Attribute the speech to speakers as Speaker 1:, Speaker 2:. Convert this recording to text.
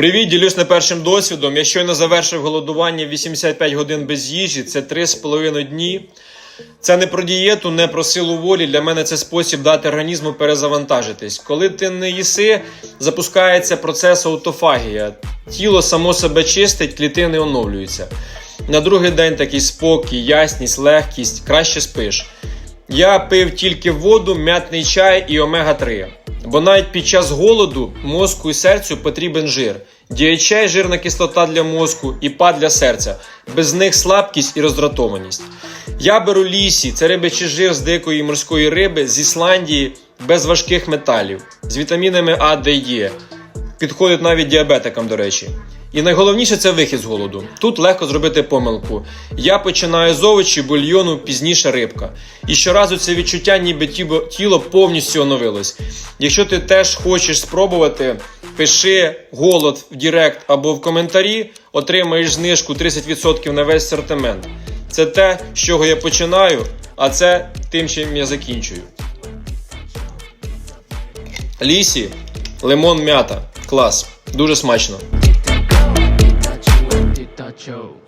Speaker 1: Привіт, ділюсь не першим досвідом. Я щойно завершив голодування 85 годин без їжі. Це 3,5 дні. Це не про дієту, не про силу волі. Для мене це спосіб дати організму перезавантажитись. Коли ти не їси, запускається процес аутофагія. Тіло само себе чистить, клітини оновлюються. На другий день такий спокій, ясність, легкість, краще спиш. Я пив тільки воду, м'ятний чай і омега-3. Бо навіть під час голоду мозку і серцю потрібен жир. DHA – жирна кислота для мозку і ПА для серця. Без них слабкість і роздратованість. Я беру лісі, це рибячий жир з дикої морської риби з Ісландії без важких металів, з вітамінами А, Д, Е. Підходить навіть діабетикам, до речі. І найголовніше це вихід з голоду. Тут легко зробити помилку. Я починаю з овочі, бульйону, пізніше рибка. І щоразу це відчуття, ніби тіло повністю оновилось. Якщо ти теж хочеш спробувати, пиши голод в Директ або в коментарі, отримаєш знижку 30% на весь асортимент. Це те, з чого я починаю, а це тим, чим я закінчую. Лісі, лимон м'ята. Клас. Дуже смачно.
Speaker 2: Yo.